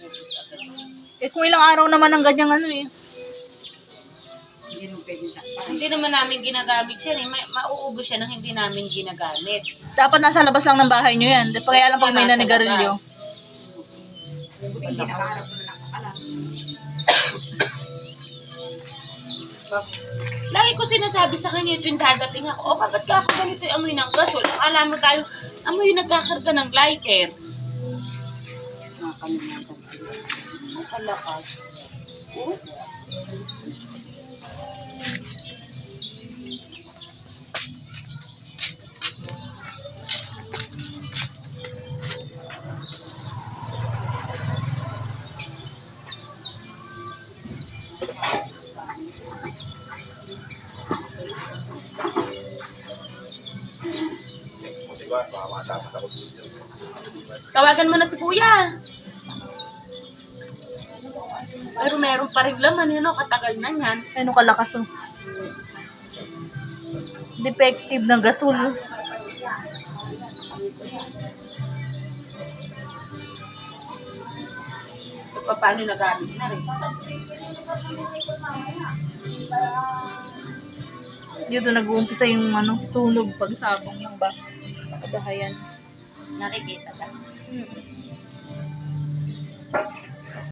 mauubos agad. Eh kung ilang araw naman ang ganyang ano eh. Hindi mo pwedeng takpan. Hindi naman namin ginagamit yan eh. May, mauubos siya nang hindi namin ginagamit. Dapat nasa labas lang ng bahay nyo yan. Di pa kaya lang pag may nanigarilyo. Buti hindi nakaharap na lang sa kalam. Lagi ko sinasabi sa kanya yung dadating ako. O, bakit ka ako ganito yung amoy ng gasol? Ang alam mo tayo, amoy yung nagkakarga ng lighter. Nakakalimutan. Ang kalakas. Oh, Tawagan mo na si kuya. Meron pa rin laman yun, no? katagal na yan. Ano kalakas oh. Defective ng gasol. Pa- Paano nagamit na rin. Dito nag-uumpisa yung ano, sunog pagsabong ng ba kagahayan. Nakikita ka. Hmm.